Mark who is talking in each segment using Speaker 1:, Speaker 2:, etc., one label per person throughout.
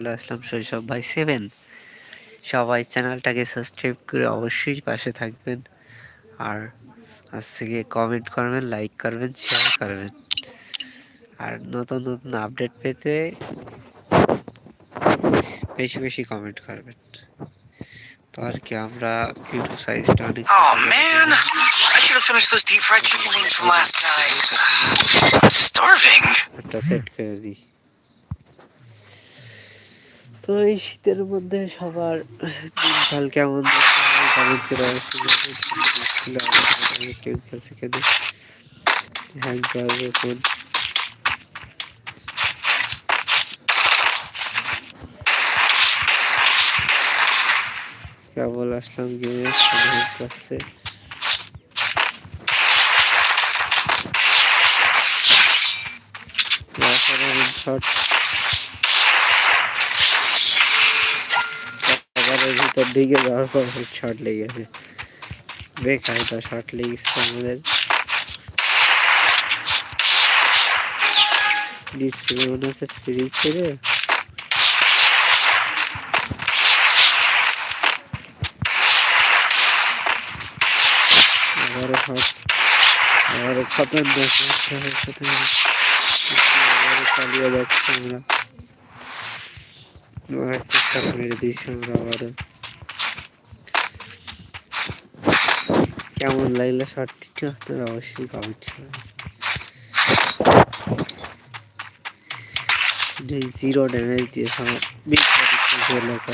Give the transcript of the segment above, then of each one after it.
Speaker 1: চলে আসলাম শৈশব ভাই সেভেন। সবাই চ্যানেলটাকে সাবস্ক্রাইব করে অবশ্যই পাশে থাকবেন। আর আজ থেকে কমেন্ট করবেন লাইক করবেন শেয়ার করবেন। আর নতুন নতুন আপডেট পেতে বেশি বেশি কমেন্ট করবেন। তো আর কি আমরা ইউটিউব সাইজটা অনেক
Speaker 2: Oh should have finished those deep fried chicken wings from last night. I'm starving.
Speaker 1: একটা সেট করে দিই তো এই শীতের মধ্যে সবার দিনকাল কেমন হ্যাং কেবল আসলাম গেমে হ্যাং শট কভারের ভিতর ঢুকে যাওয়ার পর শট লেগেছে বেকার একটা শট লেগেছে আমাদের ডিসপ্লে মনে হচ্ছে ফ্রি ছেড়ে আবারও শট আবারও খতরনাক খতরনাক আবারও চালিয়ে যাচ্ছে আমরা একটা শট মেরে দিয়েছি আমরা আবারও কেমন লাগল শর্টটি আপনারা অবশ্যই কমেন্ট করবেন জিরো ড্যামেজ দিয়েছে আমার বিগ লোক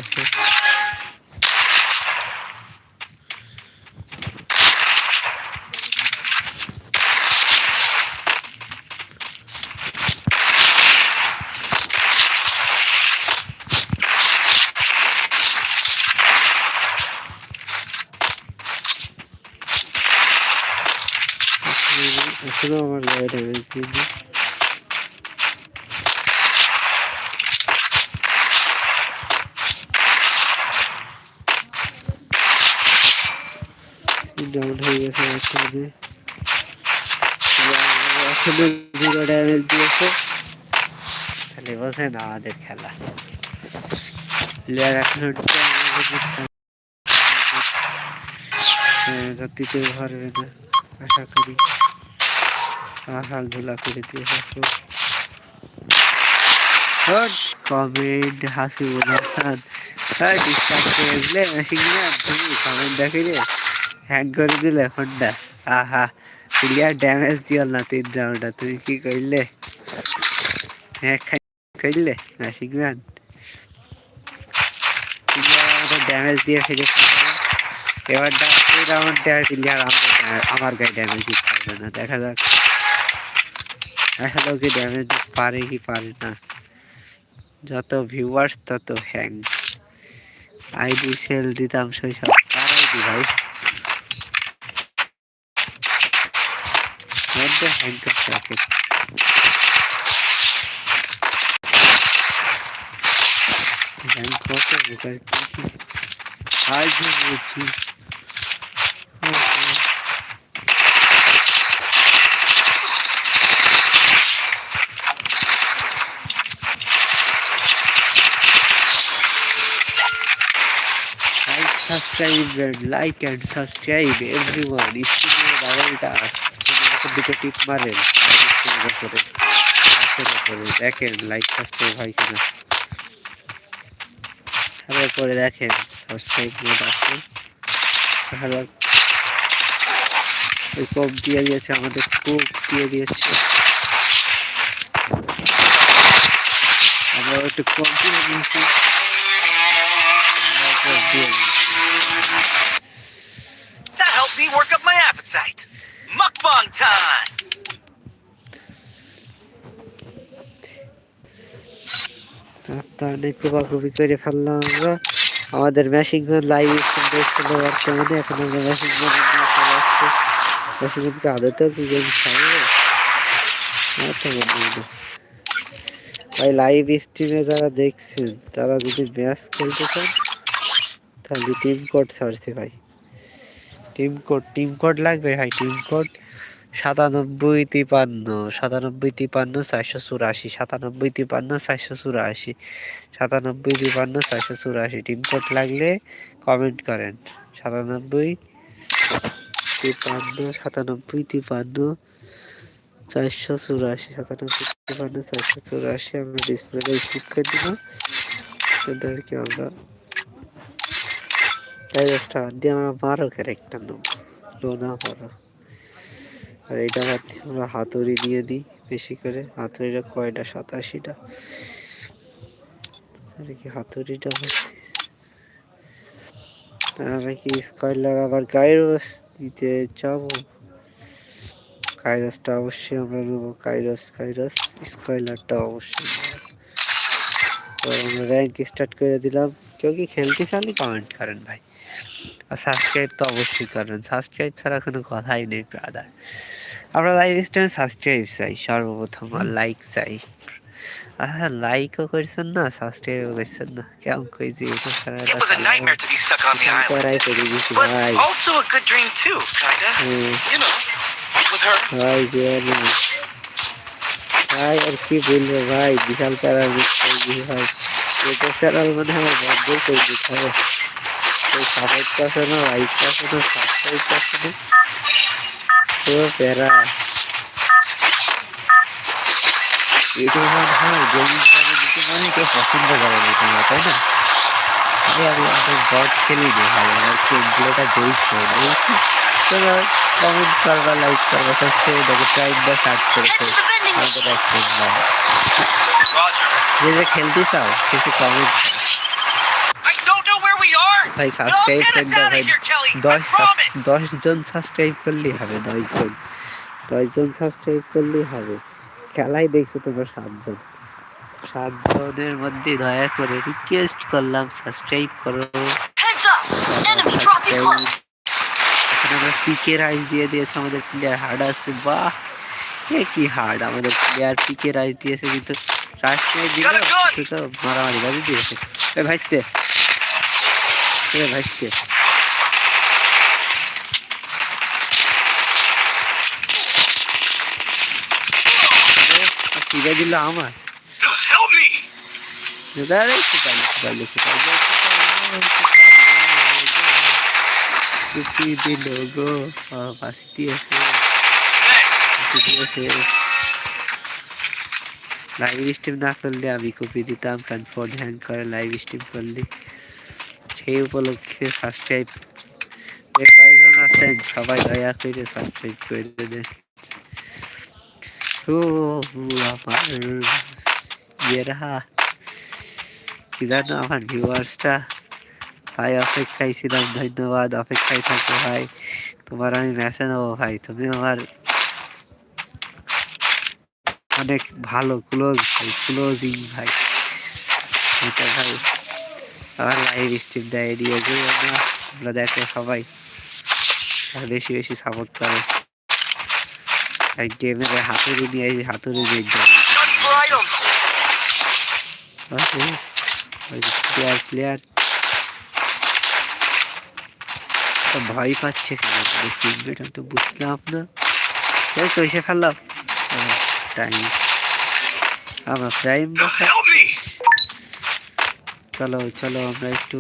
Speaker 1: এখনও আমার গায়ে ড্যামেজ দিয়েছে ডাউন হয়ে গেছে একটা এখনও জিরো ড্যামেজ দিয়েছে। তাহলে বোঝেন আমাদের খেলা। প্লেয়ার এখনও দিতে পারবে না। আশা করি। কমেন্ট দেখিলে হ্যাং প্লেয়ার ড্যামেজ দিও না তিন রাউন্ডটা তুমি কি করলে? হ্যাঁ করলে মেশিন ম্যান ড্যামেজ দিয়ে ফেলেছে। এবার আমার গায়ে ড্যামেজ দিতে পারবে না। দেখা যাক। দেখা কি ড্যামেজ পারে কি পারে না। যত ভিউয়ার্স তত হ্যাং আইডি সেল দিতাম সব কার আইডি ভাই? মধ্যে হ্যাং করতে আছে হ্যাং কত বুকার আজ বলছি subscribe and like and subscribe, everyone. স্ক্রিনে ডাবলটা দুটো টিপ মারেন উপরে দেখেন লাইক সাবস্ক্রাইব হয় কিনা তারপরে দেখেন সাবস্ক্রাইব মোড আছে তাহলে ওই কোপ দিয়ে দিয়েছে, আমাদের কোপ দিয়ে দিয়েছে। আমরা একটু কম দিয়ে দিয়েছি। দিয়ে
Speaker 2: appetite. Mukbang time.
Speaker 1: অনেক কোপাকুপি করে ফেললাম আমরা। আমাদের মেশিন ম্যান লাইভ দেখছিল বর্তমানে এখন আমরা গেম খাব? ভাই লাইভ স্ট্রিমে যারা দেখছেন, তারা যদি ম্যাচ খেলতে চান, তাহলে টিম কোড সার্চে ভাই। টিম কোড টিম কোড লাগবে? ভাই টিম কোড সাতানব্বই তিপান্ন সাতানব্বই তিপান্ন চারশো চুরাশি, সাতানব্বই তিপান্ন চারশো চুরাশি, সাতানব্বই তিপান্ন চারশো চুরাশি। টিম কোড লাগলে কমেন্ট করেন। সাতানব্বই তিপান্ন সাতানব্বই তিপান্ন চারশো চুরাশি, সাতানব্বই তিপান্ন চারশো চুরাশি। আমরা ডিসপ্লেটা স্কিপ করে দিব আমরা একটা দিয়ে আমরা বারো ক্যারেক্টার নেব লোনা বারো আর দিয়ে আমরা হাতুড়ি দিয়ে দিই বেশি করে। হাতুড়িটা কয়টা? সাতাশিটা। তাহলে কি হাতুড়িটা আমরা কি স্কয়লার আবার গাইরস দিতে যাব? কাইরাসটা অবশ্যই আমরা নেব। কাইরাস কাইরাস, স্কয়লারটা অবশ্যই তো আমরা র্যাঙ্ক স্টার্ট করে দিলাম। কেউ কি খেলতে চাইলে কমেন্ট করেন ভাই। আর সাবস্ক্রাইব তো অবশ্যই করেন সাবস্ক্রাইব ছাড়া কোনো কথাই নেই ব্রাদার আমরা লাইভ স্ট্রিমে সাবস্ক্রাইব চাই সর্বপ্রথম আর লাইক চাই। আচ্ছা লাইকও করছেন না সাবস্ক্রাইবও করছেন না। কেমন কইছি এটা. করাই করে ভাই।
Speaker 2: also a good dream too, kinda. You know, with her.
Speaker 1: ভাই আর কি। বলব ভাই বিশাল প্যারা মিস করে দিয়েছি ভাই। এটা চ্যানেল মানে আমার বন্ধ করে দিতে হবে। ওই সাপোর্ট আছে না লাইক আছে না সাবস্ক্রাইব আছে না। পুরো প্যারা এটা মনে গেমিং করে দিতে মানে কেউ পছন্দ করে না তোমরা তাই না? আরে আমি অনেক বট খেলি না ভাই আমার গেমগুলোটা জয়িত করে তোমরা কমেন্ট করবা লাইক করবা সাবস্ক্রাইব দেখো টাইমটা সার্চ করে
Speaker 3: Head to the vending
Speaker 1: আমাদের. ভাই। যে যে খেলতে চাও শেষে কমেন্ট ভাই সাবস্ক্রাইব
Speaker 2: get
Speaker 1: করে দাও ভাই দশ. দশ জন সাবস্ক্রাইব করলেই হবে দশ জন দশ জন সাবস্ক্রাইব করলেই হবে। খেলাই দেখছ তোমরা সাতজন। সাতজনের মধ্যে দয়া করে রিকোয়েস্ট করলাম সাবস্ক্রাইব করো। এখন আমরা আইস দিয়ে দিয়েছে আমাদের প্লেয়ার হার্ড আছে বাহ। এ কি হার্ড আমাদের প্লেয়ার পিকের আইস দিয়েছে কিন্তু রাষ্ট্রীয় দিল মারামারি বাজি দিয়েছে। ভাইতে এ ভাইতে ফিরে দিল আমার
Speaker 2: Help me.
Speaker 1: দাঁড়াই কোথায় কোথায় কোথায় কুপি দিল গো পাশে দিয়েছে পাশে দিয়েছে লাইভ স্ট্রিম না করলে আমি কপি দিতাম কারণ ফোন হ্যাং করে লাইভ স্ট্রিম করলে সেই উপলক্ষে সাবস্ক্রাইব যে কয়জন আছেন সবাই দয়া করে সাবস্ক্রাইব করে কি জানো আমার ভিউয়ার্সটা ভাই, অপেক্ষায় ছিলাম, ধন্যবাদ, অপেক্ষায় থাকো ভাই। তোমার আমি ম্যাচে নেব ভাই, তুমি আমার অনেক ভালো ক্লোজ ভাই ক্লোজিং ভাই। এটা ভাই। আমার লাইভ স্ট্রিমটা এড়িয়ে যে আমরা দেখো সবাই। বেশি বেশি সাপোর্ট করে। গেমের হাতুড়ি নিয়ে এই হাতুড়ি নিয়ে. প্লেয়ার প্লেয়ার ভয় পাচ্ছে কেন? আমি তো বুঝলাম না। এই তো, এসে ফেললাম। টাইম আমরা প্রাইম
Speaker 2: me.
Speaker 1: চলো চলো আমরা একটু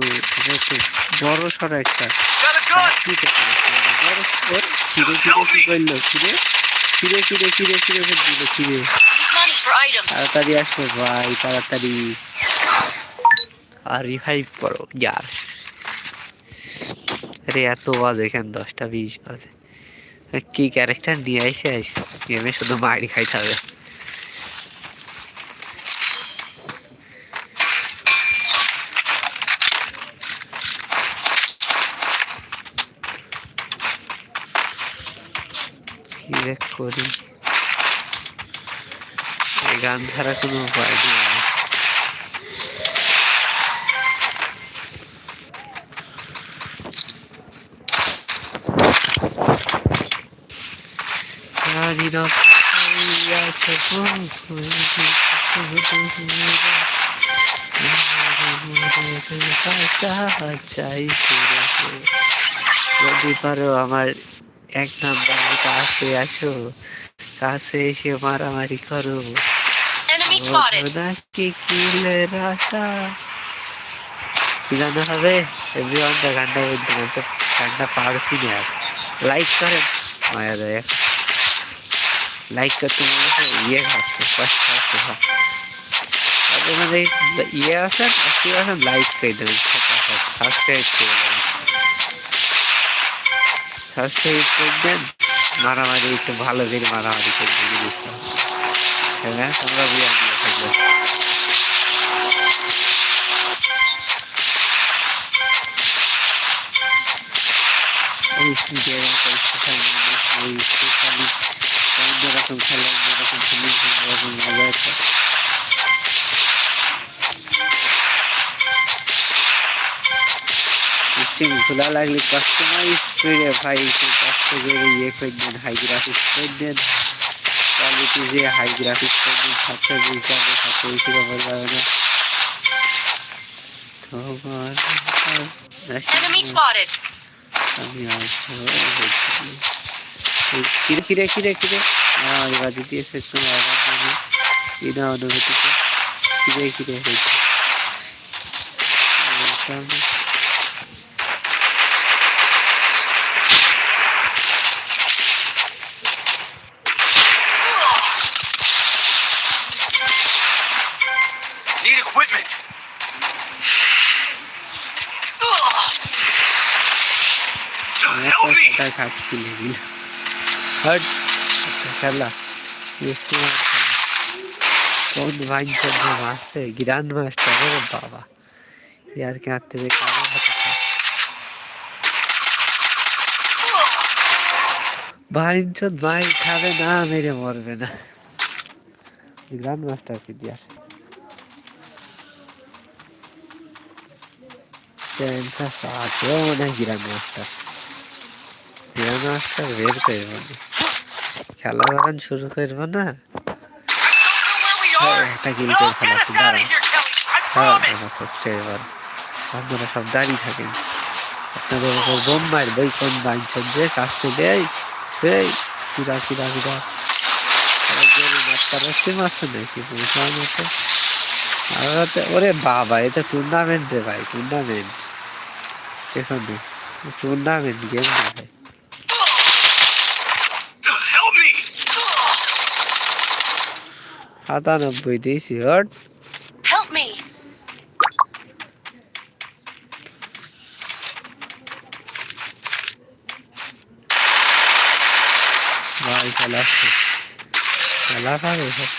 Speaker 1: একটু বড় সড়ো একটা। ফিরে ফিরে কি করল ফিরে ফিরে ফিরে ফিরে ফিরে ফিরে দিল ফিরে
Speaker 3: Need money for items.
Speaker 1: তাড়াতাড়ি আসো ভাই তাড়াতাড়ি। আর রিভাইভ করো যার। আরে এত বাজে এখানে দশটা বিশ বাজে। কি ক্যারেক্টার নিয়ে আইসে? আইস গেমে শুধু মাইরি খাইতে হবে। করি গান ছাড়া কোনো উপায় নেই। যদি পারো আমার এক নাম্বার কাছে আসো কাছে এসে মারামারি করো। নাকি গান হবে? এভরিওয়ান দা গানটা বলতে না তো গানটা পারছি না লাইক করেন। মায়া দয়া। লাইক করতে মনে হয় ইয়ে কষ্ট মধ্যে ইয়ে লাইক করে দেবেন সাবস্ক্রাইব করে দেবেন সাবস্ক্রাইব করে দেন। মারামারি, একটু ভালো করে মারামারি করবে জিনিসটা হ্যাঁ তোমরা বিয়ে দিয়ে থাকবে। খেলা অন্যরকম খেলা অন্যরকম খেলি অন্যরকম মজা আছে স্ট্রিম খোলা লাগলে কাস্টমাইজ করে ভাই কষ্ট করে ইয়ে করে দেন হাই গ্রাফিক্স করে দেন। কোয়ালিটি যে হাই গ্রাফিক্স করে দেন সাতশো বিশ যাবে সাতশো বিশ যাবে না তোমার
Speaker 3: Enemy spotted.
Speaker 1: আমি আসব কিরে কিরে কিরে কিরে? আমার বাজি দিয়েছে তুমি আবার জানি কি না অনুভূতিতে কিরে কিরে? হয়েছে
Speaker 2: Help me.
Speaker 1: একটা খাচ্ছি লেগিল হট আচ্ছা খেলা একটু মার খেলা কোন বাইন চলছে মারছে গ্র্যান্ড মাস্টার রে বাবা ইয়ার কে হাতে যে কারও হাতে বাইন চল ভাই খাবে না মেরে মরবে না গ্র্যান্ড মাস্টার কি দিয়ার টেনটা সাথেও মনে হয় গ্র্যান্ড মাস্টার গ্র্যান্ড মাস্টার, বের করব খেলা যখন শুরু করব না।
Speaker 2: are.
Speaker 1: একটা.
Speaker 2: I
Speaker 1: হ্যাঁ আপনারা সব দাঁড়িয়ে থাকেন। আপনাদের উপর বোম মারবো, এই কোন বাইনছেন যে, কাছে দেয় এই, কিরা কিরা কিরা। ওরে বাবা এটা টুর্নামেন্ট রে ভাই টুর্নামেন্ট পেছনে টুর্নামেন্ট গেম না ভাই
Speaker 2: Help me.
Speaker 1: সাতানব্বই দিয়েছি হট
Speaker 3: Help me.
Speaker 1: ভাই খেলা আসছে খেলা পাবে সব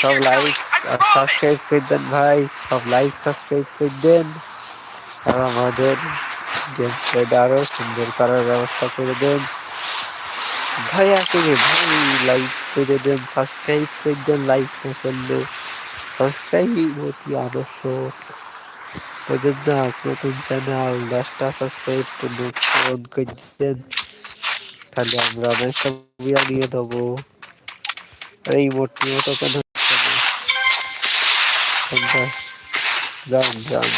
Speaker 1: সব লাইক আর সাবস্ক্রাইব করে দেন ভাই। সব লাইক সাবস্ক্রাইব করে দেন। আর আমাদের গেম প্লেটা আরও সুন্দর করার ব্যবস্থা করে দেন। ভাইয়া করে ভাই লাইক করে দেন সাবস্ক্রাইব করে দেন লাইক না করলে সাবস্ক্রাইব অতি আবশ্যক। ওই জন্য নতুন চ্যানেল দশটা সাবস্ক্রাইব পূরণ করে দেন। তাহলে আমরা অনেক ছবি আনিয়ে দেবো এই মোটি মতো কেন হচ্ছে না? তোমরা যাও যাও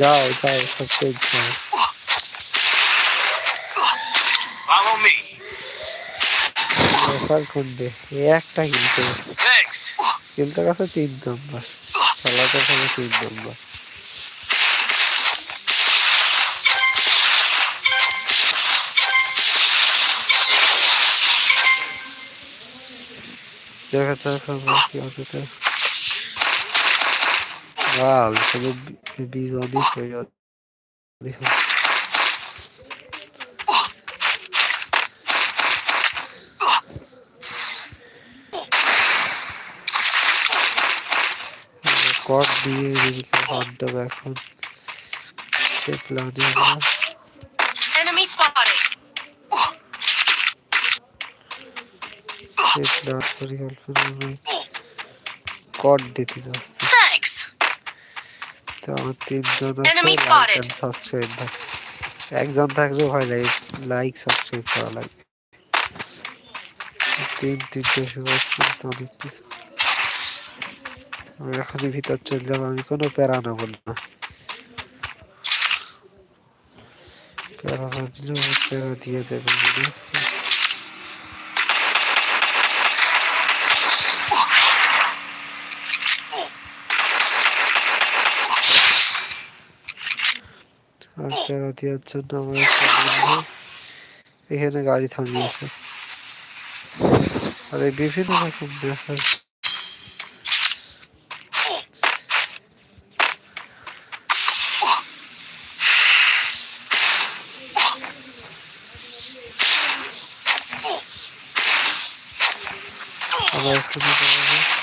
Speaker 1: যাও যাও
Speaker 2: Follow me.
Speaker 1: রেফার করবে একটা কিন্তু কিন্তু কাছে তিন নম্বর। খেলে তিন নম্বর। দেখা যাক কি অতটা Wow, এখানে বীজ অনেক হয়ে যাচ্ছে দেখুন কট দিয়ে এদিকে বাঁধতে হবে এখন। সে প্ল্যানে আমরা
Speaker 3: Enemy spotted.
Speaker 1: সে প্ল্যান পরিকল্পনা আমি কট দিতে যাচ্ছি আমার তিনজন. সাবস্ক্রাইব একজন থাকলেও হয় লাইক লাইক সাবস্ক্রাইব করা লাগবে তিন তিনটে সময় কিন্তু অনেক কিছু আমি এখনই ভিতর চলে যাব আমি কোনো প্যারা নেব না। প্যারা না দিলেও প্যারা দিয়ে দেবে আর প্যারা দেওয়ার জন্য আমার এখানে গাড়ি থামিয়েছে। আর এই বিভিন্ন রকম দেখার আমার এখানে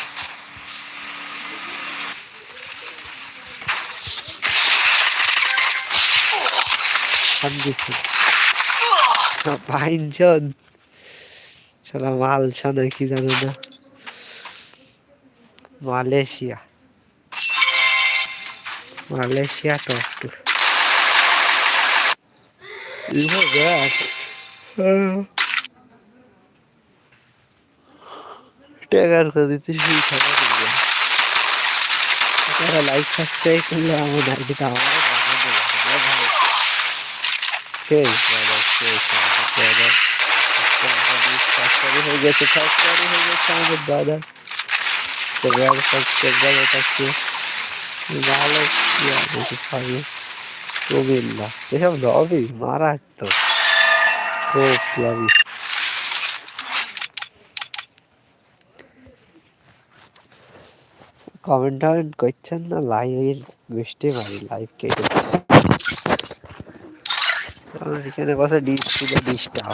Speaker 1: যাওয়া দিচ্ছে পাইনজন সালা মালসা নাকি জানো না? Malaysia. Malaysia top two. Look at that. টাকার দিতে শুরু খেলা লাইক সাবস্ক্রাইব করলে আমার আইডিটা ভাই সেই ব্রাদার সাবস্ক্রাইব হয়ে গেছে হয়ে গেছে আমাদের খাবে এসব কমেন্ট করছেন না লাইভ বৃষ্টি মারি লাইভ কেটে এখানে বসে ডিস ছিল ডিস্টার্ব